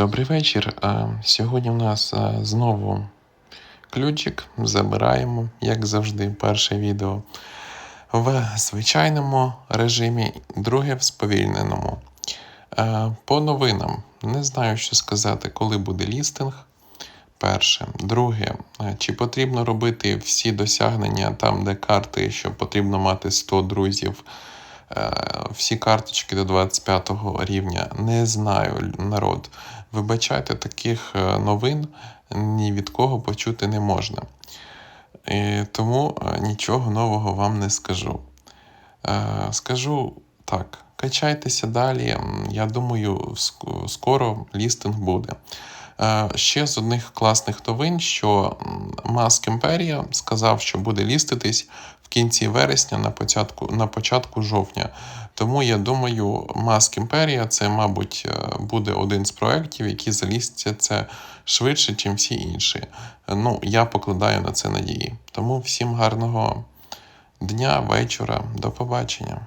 Добрий вечір. Сьогодні у нас знову ключик. Забираємо, як завжди, перше відео в звичайному режимі, друге в сповільненому. По новинам не знаю, що сказати, коли буде лістинг. Перше. Друге, чи потрібно робити всі досягнення там, де карти, що потрібно мати 100 друзів, всі карточки до 25 рівня. Не знаю, народ. Вибачайте, таких е, новин ні від кого почути не можна. І тому е, нічого нового вам не скажу. Е, Скажу так, качайтеся далі. Я думаю, скоро лістинг буде. Е, Ще з одних класних новин, що Маск Імперія сказав, що буде ліститись в кінці вересня на початку, на початку жовтня. Тому я думаю, Маск Імперія це, мабуть, е, буде один з проєктів, які залістяться швидше, ніж всі інші. Ну, я покладаю на це надії. Тому всім гарного дня, вечора, до побачення.